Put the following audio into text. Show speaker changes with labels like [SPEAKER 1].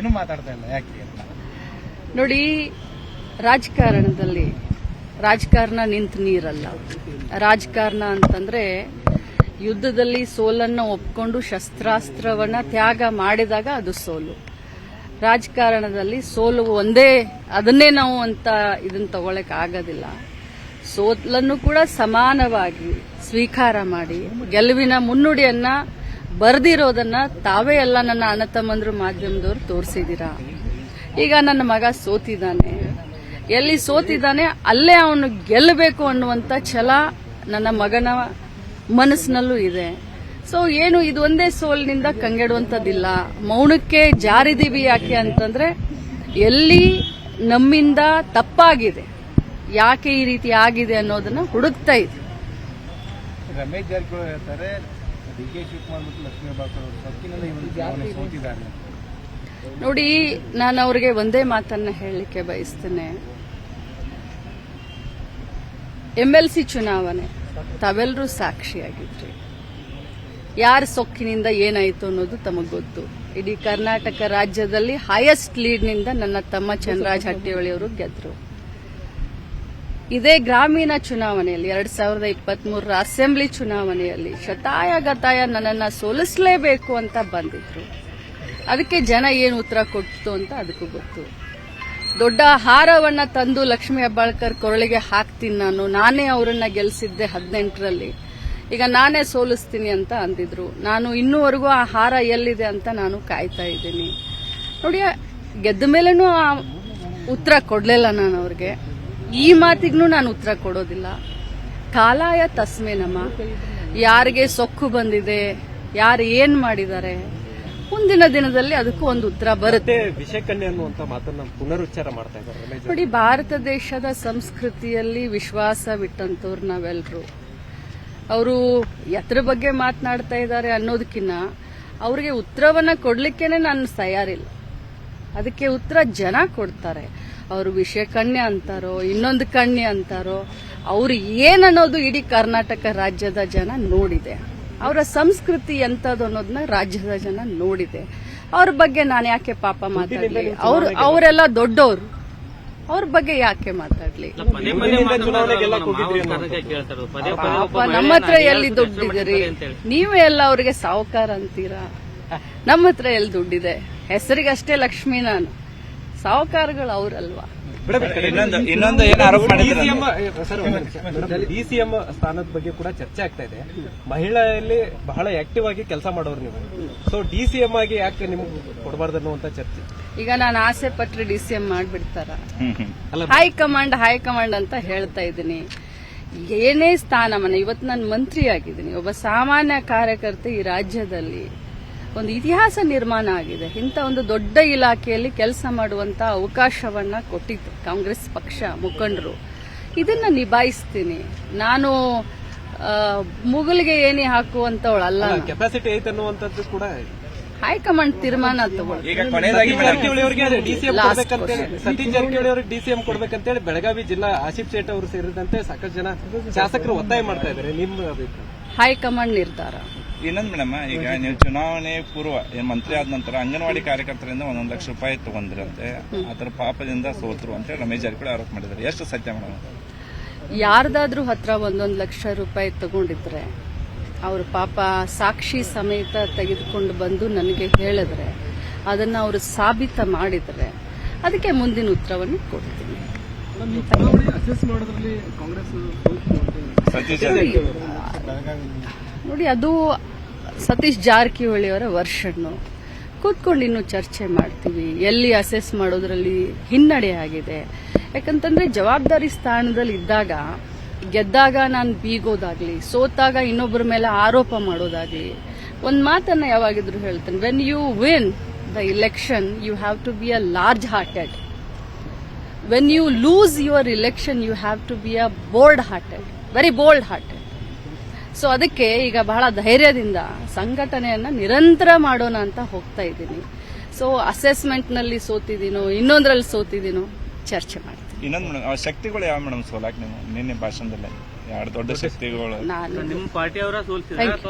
[SPEAKER 1] ಏನು ಮಾತಾಡ್ತಾ ಇಲ್ಲ, ಯಾಕೆ
[SPEAKER 2] ನೋಡಿ, ರಾಜಕಾರಣದಲ್ಲಿ ರಾಜಕಾರಣ ನಿಂತ ನೀರಲ್ಲ. ರಾಜಕಾರಣ ಅಂತಂದ್ರೆ ಯುದ್ಧದಲ್ಲಿ ಸೋಲನ್ನು ಒಪ್ಕೊಂಡು ಶಸ್ತ್ರಾಸ್ತ್ರವನ್ನ ತ್ಯಾಗ ಮಾಡಿದಾಗ ಅದು ಸೋಲು. ರಾಜಕಾರಣದಲ್ಲಿ ಸೋಲು ಒಂದೇ, ಅದನ್ನೇ ನಾವು ಅಂತ ಇದನ್ನ ತಗೊಳಕ್ ಆಗೋದಿಲ್ಲ. ಸೋಲನ್ನು ಕೂಡ ಸಮಾನವಾಗಿ ಸ್ವೀಕಾರ ಮಾಡಿ, ಗೆಲುವಿನ ಮುನ್ನುಡಿಯನ್ನ ಬರೆದಿರೋದನ್ನ ತಾವೇ ಎಲ್ಲ ನನ್ನ ಅಣ್ಣ ತಮ್ಮಂದ್ರು ಮಾಧ್ಯಮದವ್ರು ತೋರಿಸಿದ್ದೀರಾ ಈಗ ನನ್ನ ಮಗ ಸೋತಿದ್ದಾನೆ ಎಲ್ಲಿ ಸೋತಿದ್ದಾನೆ ಅಲ್ಲೇ ಅವನು ಗೆಲ್ಲಬೇಕು ಅನ್ನುವಂತ ಛಲ ನನ್ನ ಮಗನ ಮನಸ್ಸಿನಲ್ಲೂ ಇದೆ. ಸೊ ಏನು ಇದು ಒಂದೇ ಸೋಲಿನಿಂದ ಕಂಗೆಡುವಂಥದ್ದಿಲ್ಲ. ಮೌನಕ್ಕೆ ಜಾರಿದೀವಿ ಯಾಕೆ ಅಂತಂದ್ರೆ, ಎಲ್ಲಿ ನಮ್ಮಿಂದ ತಪ್ಪಾಗಿದೆ, ಯಾಕೆ ಈ ರೀತಿ ಆಗಿದೆ ಅನ್ನೋದನ್ನ ಹುಡುಕ್ತಾ ಇದೆ.
[SPEAKER 1] ರಮೇಶ್ ಜಾರಕಿಹೊಳಿ ಹೇಳ್ತಾರೆ ಡಿ ಕೆ ಶಿವಕುಮಾರ್ ಮತ್ತು ಲಕ್ಷ್ಮೀ ಸೊಕ್ಕಿನಲ್ಲಿ ಸೋತಿದ್ದಾರೆ.
[SPEAKER 2] ನೋಡಿ ನಾನು ಅವ್ರಿಗೆ ಒಂದೇ ಮಾತನ್ನ ಹೇಳಲಿಕ್ಕೆ ಬಯಸ್ತೇನೆ. ಎಂ ಎಲ್ ಸಿ ಚುನಾವಣೆ ತಾವೆಲ್ಲರೂ ಸಾಕ್ಷಿಯಾಗಿದ್ರಿ. ಯಾರ ಸೊಕ್ಕಿನಿಂದ ಏನಾಯಿತು ಅನ್ನೋದು ತಮಗೆ ಗೊತ್ತು. ಇಡೀ ಕರ್ನಾಟಕ ರಾಜ್ಯದಲ್ಲಿ ಹೈಯೆಸ್ಟ್ ಲೀಡ್ನಿಂದ ನನ್ನ ತಮ್ಮ ಚಂದ್ರರಾಜ್ ಹಟ್ಟಿಹೊಳಿಯವರು ಗೆದ್ರು. ಇದೇ ಗ್ರಾಮೀಣ ಚುನಾವಣೆಯಲ್ಲಿ ಎರಡ್ ಸಾವಿರದ ಇಪ್ಪತ್ಮೂರರ ಅಸೆಂಬ್ಲಿ ಚುನಾವಣೆಯಲ್ಲಿ ಶತಾಯ ಗತಾಯ ನನ್ನನ್ನು ಸೋಲಿಸಲೇಬೇಕು ಅಂತ ಬಂದಿದ್ರು. ಅದಕ್ಕೆ ಜನ ಏನು ಉತ್ತರ ಕೊಟ್ಟು ಅಂತ ಅದಕ್ಕೂ ಗೊತ್ತು. ದೊಡ್ಡ ಹಾರವನ್ನ ತಂದು ಲಕ್ಷ್ಮೀ ಹೆಬ್ಬಾಳ್ಕರ್ ಕೊರಳಿಗೆ ಹಾಕ್ತೀನಿ ನಾನು. ನಾನೇ ಅವರನ್ನ ಗೆಲ್ಲಿಸಿದ್ದೆ ಹದಿನೆಂಟರಲ್ಲಿ. ಈಗ ನಾನೇ ಸೋಲಿಸ್ತೀನಿ ಅಂತ ಅಂದಿದ್ರು. ನಾನು ಇನ್ನೂವರೆಗೂ ಆ ಹಾರ ಎಲ್ಲಿದೆ ಅಂತ ನಾನು ಕಾಯ್ತಾ ಇದ್ದೀನಿ. ನೋಡಿ, ಗೆದ್ದ ಮೇಲೇನೂ ಉತ್ತರ ಕೊಡಲಿಲ್ಲ ನಾನು ಅವ್ರಿಗೆ. ಈ ಮಾತಿಗೂ ನಾನು ಉತ್ತರ ಕೊಡೋದಿಲ್ಲ. ಕಾಲಾಯ ತಸ್ಮೆ ನಮ್ಮ ಯಾರಿಗೆ ಸೊಕ್ಕು ಬಂದಿದೆ ಯಾರು ಏನ್ ಮಾಡಿದ್ದಾರೆ ಮುಂದಿನ ದಿನದಲ್ಲಿ ಅದಕ್ಕೂ ಒಂದು ಉತ್ತರ ಬರುತ್ತೆ.
[SPEAKER 3] ಮತ್ತೆ ವಿಷಕನ್ಯೆ ಅನ್ನುವಂತ ಮಾತನ್ನ ಪುನರುಚ್ಚಾರ ಮಾಡ್ತಾ ಇದ್ದಾರೆ
[SPEAKER 2] ನೋಡಿ ಭಾರತ ದೇಶದ ಸಂಸ್ಕೃತಿಯಲ್ಲಿ ವಿಶ್ವಾಸ ವಿಶ್ವಾಸವಿಟ್ಟಂತವ್ರು ನಾವೆಲ್ಲರೂ ಅವರು ಎತ್ರ ಬಗ್ಗೆ ಮಾತನಾಡ್ತಾ ಇದ್ದಾರೆ ಅನ್ನೋದಕ್ಕಿನ್ನ ಅವ್ರಿಗೆ ಉತ್ತರವನ್ನ ಕೊಡ್ಲಿಕ್ಕೇನೆ ನಾನು ತಯಾರಿಲ್ಲ. ಅದಕ್ಕೆ ಉತ್ತರ ಜನ ಕೊಡ್ತಾರೆ. ಅವರು ವಿಷಯ ಕಣ್ಯ ಅಂತಾರೋ ಇನ್ನೊಂದು ಕಣ್ಯ ಅಂತಾರೋ ಅವ್ರು ಏನನ್ನೋದು ಇಡೀ ಕರ್ನಾಟಕ ರಾಜ್ಯದ ಜನ ನೋಡಿದೆ. ಅವರ ಸಂಸ್ಕೃತಿ ಎಂತದ್ದು ಅನ್ನೋದನ್ನ ರಾಜ್ಯದ ಜನ ನೋಡಿದೆ. ಅವ್ರ ಬಗ್ಗೆ ನಾನು ಯಾಕೆ ಪಾಪ ಮಾತಾಡ್ಲಿ? ಅವ್ರು ಅವರೆಲ್ಲ ದೊಡ್ಡವರು. ಅವ್ರ ಬಗ್ಗೆ ಯಾಕೆ ಮಾತಾಡ್ಲಿ? ನಮ್ಮ ಹತ್ರ ಎಲ್ಲಿ ದುಡ್ಡಿದ್ದೀರಿ? ನೀವೇ ಎಲ್ಲ ಅವ್ರಿಗೆ ಸಾವುಕಾರ ಅಂತೀರಾ? ನಮ್ಮ ಹತ್ರ ಎಲ್ಲಿ ದುಡ್ಡಿದೆ? ಹೆಸರಿಗಷ್ಟೇ ಲಕ್ಷ್ಮೀ ನಾನು. ಸಾವುಕಾರಗಳು ಅವರಲ್ವಾ?
[SPEAKER 4] ಇನ್ನೊಂದು ಇನ್ನೊಂದು ಏನು ಆರೋಪ
[SPEAKER 3] ಡಿಸಿಎಂ ಸ್ಥಾನದ ಬಗ್ಗೆ ಕೂಡ ಚರ್ಚೆ ಆಗ್ತಾ ಇದೆ. ಮಹಿಳೆಯಲ್ಲಿ ಬಹಳ ಆಕ್ಟಿವ್ ಆಗಿ ಕೆಲಸ ಮಾಡೋರು ನೀವು. ಸೊ ಡಿಸಿಎಂ ಆಗಿ ಯಾಕೆ ನಿಮ್ಗೆ ಕೊಡಬಾರ್ದು ಅನ್ನುವಂತ ಚರ್ಚೆ?
[SPEAKER 2] ಈಗ ನಾನು ಆಸೆ ಪಟ್ಟರೆ ಡಿ ಸಿ ಎಂ ಮಾಡ್ಬಿಡ್ತಾರ? ಹೈಕಮಾಂಡ್ ಹೈಕಮಾಂಡ್ ಅಂತ ಹೇಳ್ತಾ ಇದ್ದೀನಿ. ಏನೇ ಸ್ಥಾನಮಾನ ಇವತ್ತು ನಾನು ಮಂತ್ರಿ ಆಗಿದ್ದೀನಿ ಒಬ್ಬ ಸಾಮಾನ್ಯ ಕಾರ್ಯಕರ್ತೆ ಈ ರಾಜ್ಯದಲ್ಲಿ. ಒಂದು ಇತಿಹಾಸ ನಿರ್ಮಾಣ ಆಗಿದೆ. ಇಂಥ ಒಂದು ದೊಡ್ಡ ಇಲಾಖೆಯಲ್ಲಿ ಕೆಲಸ ಮಾಡುವಂಥ ಅವಕಾಶವನ್ನ ಕೊಟ್ಟಿತ್ತು ಕಾಂಗ್ರೆಸ್ ಪಕ್ಷ ಮುಖಂಡರು. ಇದನ್ನ ನಿಭಾಯಿಸ್ತೀನಿ. ನಾನು ಮುಗುಲಿಗೆ ಏನೇ ಹಾಕುವಂತವಳಲ್ಲ
[SPEAKER 3] ಕೆಪಾಸಿಟಿ ಐತೆ ಅನ್ನುವಂಥದ್ದು ಕೂಡ
[SPEAKER 2] ಹೈಕಮಾಂಡ್ ತೀರ್ಮಾನ ತಗೊಳ್ಳಿ
[SPEAKER 4] ಈಗ ಕೊನೆಯದಾಗಿ
[SPEAKER 3] ಸತೀಶ್ ಜಾರಕಿಹೊಳಿ ಅವರಿಗೆ ಡಿಸಿಎಂ
[SPEAKER 2] Last
[SPEAKER 3] ಕೊಡ್ಬೇಕಂತೇಳಿ ಸತೀಶ್ ಜಾರಕಿಹೊಳಿ ಅವರಿಗೆ ಡಿಸಿಎಂ ಕೊಡ್ಬೇಕಂತೇಳಿ ಬೆಳಗಾವಿ ಜಿಲ್ಲಾ ಆಸಿಫ್ ಶೇಟ್ ಅವರು ಸೇರಿದಂತೆ ಸಾಕಷ್ಟು ಜನ ಶಾಸಕರು ಒತ್ತಾಯ ಮಾಡ್ತಾ ಇದ್ದಾರೆ. ನಿಮ್ಮ ಅಭಿಪ್ರಾಯ?
[SPEAKER 2] ಹೈಕಮಾಂಡ್ ನಿರ್ಧಾರ.
[SPEAKER 4] ಇನ್ನೊಂದು ಮೇಡಮ್ ಈಗ ನೀವು ಚುನಾವಣೆ ಪೂರ್ವ ಏನ್ ಮಂತ್ರಿ ಆದ ನಂತರ ಅಂಗನವಾಡಿ ಕಾರ್ಯಕರ್ತರಿಂದ ಒಂದೊಂದು ಲಕ್ಷ ರೂಪಾಯಿ ತಗೊಂಡ್ರಂತೆ ಅದರ ಪಾಪದಿಂದ ಸೋತರು ಅಂತ ರಮೇಶ್ ಜಾರಕಿಹೊಳಿ ಆರೋಪ ಮಾಡಿದ್ದಾರೆ. ಎಷ್ಟು ಸತ್ಯ ಮೇಡಮ್
[SPEAKER 2] ಯಾರ್ದಾದ್ರೂ ಹತ್ರ ಒಂದೊಂದು ಲಕ್ಷ ರೂಪಾಯಿ ತಗೊಂಡಿದ್ರೆ ಅವ್ರ ಪಾಪ ಸಾಕ್ಷಿ ಸಮೇತ ತೆಗೆದುಕೊಂಡು ಬಂದು ನನಗೆ ಹೇಳಿದ್ರೆ ಅದನ್ನ ಅವರು ಸಾಬೀತ ಮಾಡಿದ್ರೆ ಅದಕ್ಕೆ ಮುಂದಿನ ಉತ್ತರವನ್ನು ಕೊಡ್ತೀನಿ. ನೋಡಿ ಅದು ಸತೀಶ್ ಜಾರಕಿಹೊಳಿಯವರ ವರ್ಷನ್ನು ಕೂತ್ಕೊಂಡು ಇನ್ನು ಚರ್ಚೆ ಮಾಡ್ತೀವಿ. ಎಲ್ಲಿ ಅಸೆಸ್ ಮಾಡೋದ್ರಲ್ಲಿ ಹಿನ್ನಡೆ ಆಗಿದೆ. ಯಾಕಂತಂದ್ರೆ ಜವಾಬ್ದಾರಿ ಸ್ಥಾನದಲ್ಲಿ ಇದ್ದಾಗ, ಗೆದ್ದಾಗ ನಾನು ಬೀಗೋದಾಗ್ಲಿ, ಸೋತಾಗ ಇನ್ನೊಬ್ಬರ ಮೇಲೆ ಆರೋಪ ಮಾಡೋದಾಗ್ಲಿ, ಒಂದ್ ಮಾತನ್ನ ಯಾವಾಗಿದ್ರು ಹೇಳ್ತೇನೆ when you win the election you have to be a large hearted when you lose your election you have to be a bold hearted very bold hearted so ಅದಕ್ಕೆ ಈಗ ಬಹಳ ಧೈರ್ಯದಿಂದ ಸಂಘಟನೆಯನ್ನ ನಿರಂತರ ಮಾಡೋಣ ಅಂತ ಹೋಗ್ತಾ ಇದ್ದೀನಿ. ಸೊ ಅಸೆಸ್ಮೆಂಟ್ನಲ್ಲಿ ಸೋತಿದ್ದೀನೋ ಇನ್ನೊಂದ್ರಲ್ಲಿ ಸೋತಿದ್ದೀನೋ ಚರ್ಚೆ ಮಾಡ್ತೀನಿ.
[SPEAKER 4] ಇನ್ನೊಂದು ಮೇಡಮ್ ಆ ಶಕ್ತಿಗಳು ಯಾವ ಮೇಡಮ್ ಸೋಲಾಕ್ ನೀವು ನಿನ್ನೆ ಭಾಷಣದಲ್ಲಿ? ಎರಡು ದೊಡ್ಡ ಶಕ್ತಿಗಳು?
[SPEAKER 2] ನಾನು
[SPEAKER 5] ನಿಮ್ಮ ಪಾರ್ಟಿಯವರ. ಅಥವಾ